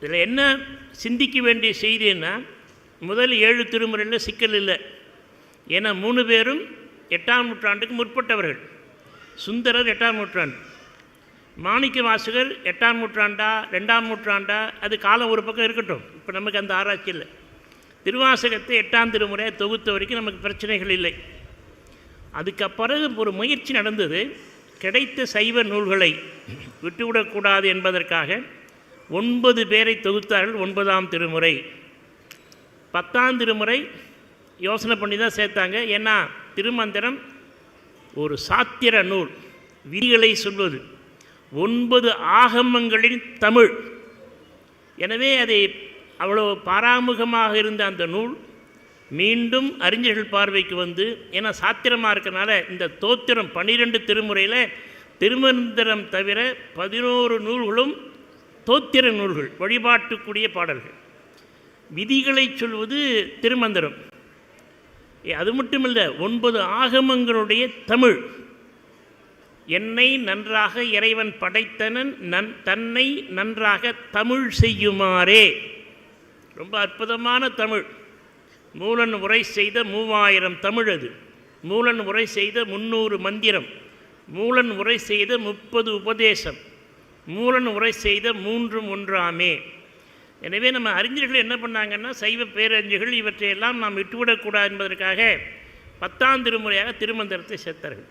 இதில் என்ன சிந்திக்க வேண்டிய செய்தின்னா முதல் ஏழு திருமுறையில் சிக்கல் இல்லை. ஏன்னா மூணு பேரும் எட்டாம் நூற்றாண்டுக்கு முற்பட்டவர்கள். சுந்தரர் எட்டாம் நூற்றாண்டு. மாணிக்க வாசகர் எட்டாம் நூற்றாண்டா ரெண்டாம் நூற்றாண்டா அது காலம் ஒரு பக்கம் இருக்கட்டும். இப்போ நமக்கு அந்த ஆராய்ச்சி இல்லை. திருவாசகத்தை எட்டாம் திருமுறையை தொகுத்த வரைக்கும் நமக்கு பிரச்சனைகள் இல்லை. அதுக்கு பிறகு ஒரு முயற்சி நடந்தது. கிடைத்த சைவ நூல்களை விட்டுவிடக்கூடாது என்பதற்காக ஒன்பது பேரை தொகுத்தார்கள் ஒன்பதாம் திருமுறை. பத்தாம் திருமுறை யோசனை பண்ணி தான் சேர்த்தாங்க. ஏன்னா திருமந்திரம் ஒரு சாத்திர நூல். விதிகளை சொல்வது. ஒன்பது ஆகமங்களின் தமிழ். எனவே அதை அவ்வளோ பாராமுகமாக இருந்த அந்த நூல் மீண்டும் அறிஞர்கள் பார்வைக்கு வந்து ஏன்னா சாத்திரமாக இருக்கனால இந்த தோத்திரம் பன்னிரெண்டு திருமுறையில் திருமந்திரம் தவிர பதினோரு நூல்களும் தோத்திர நூல்கள் வழிபாட்டுக்குரிய பாடல்கள். விதிகளை சொல்வது திருமந்திரம். ஏ, அது மட்டுமில்லை ஒன்பது ஆகமங்களுடைய தமிழ். என்னை நன்றாக இறைவன் படைத்தனன் நன் தன்னை நன்றாக தமிழ் செய்யுமாறே. ரொம்ப அற்புதமான தமிழ். மூலன் உரை செய்த மூவாயிரம் தமிழ் அது. மூலன் உரை செய்த முந்நூறு மந்திரம். மூலன் உரை செய்த முப்பது உபதேசம். மூலன் உரை செய்த மூன்றும் ஒன்றாமே. எனவே நம்ம அறிஞர்கள் என்ன பண்ணாங்கன்னா சைவ பேரறிஞர்கள் இவற்றையெல்லாம் நாம் விட்டுவிடக்கூடாது என்பதற்காக பத்தாம் திருமுறையாக திருமந்திரத்தை சேர்த்தார்கள்.